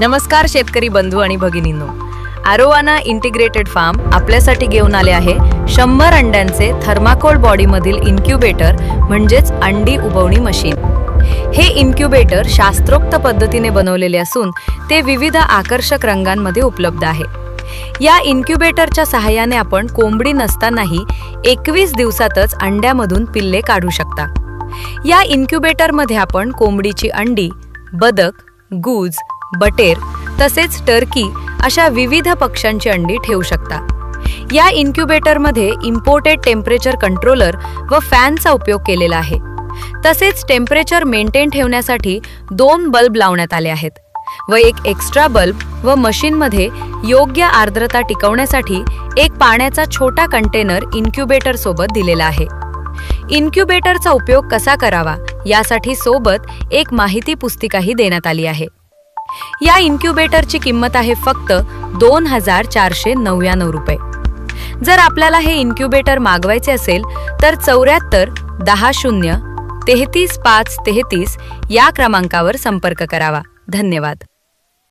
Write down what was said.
नमस्कार शेतकरी बंधू आणि भगिनींनो. आरोवाना इंटिग्रेटेड फार्म आपल्यासाठी घेऊन आले आहे शंभर अंड्यांचे थर्माकोल बॉडीमधील इन्क्युबेटर म्हणजेच अंडी उबवणी मशीन. हे इन्क्युबेटर शास्त्रोक्त पद्धतीने बनवलेले असून ते विविध आकर्षक रंगांमध्ये उपलब्ध आहे. या इन्क्युबेटरच्या सहाय्याने आपण कोंबडी नसतानाही एकवीस दिवसातच अंड्यामधून पिल्ले काढू शकता. या इन्क्युबेटरमध्ये आपण कोंबडीची अंडी बदक गूज बटेर तसेच टर्की अशा विविध पक्ष्यांची अंडी ठेवू शकता. या इन्क्युबेटरमध्ये इम्पोर्टेड टेम्परेचर कंट्रोलर व फॅनचा उपयोग केलेला आहे. तसेच टेम्परेचर मेंटेन ठेवण्यासाठी दोन बल्ब लावण्यात आले आहेत व एक एक्स्ट्रा बल्ब व मशीनमध्ये योग्य आर्द्रता टिकवण्यासाठी एक पाण्याचा छोटा कंटेनर इन्क्युबेटर सोबत दिलेला आहे. इन्क्युबेटरचा उपयोग कसा करावा यासाठी सोबत एक माहिती पुस्तिकाही देण्यात आली आहे. या इन्क्युबेटरची किंमत आहे फक्त दोन हजार चारशे नव्याण्णव रुपये. जर आपल्याला हे इन्क्युबेटर मागवायचे असेल तर चौऱ्याहत्तर दहा शून्य तेहतीस पाच तेहतीस या क्रमांकावर संपर्क करावा. धन्यवाद.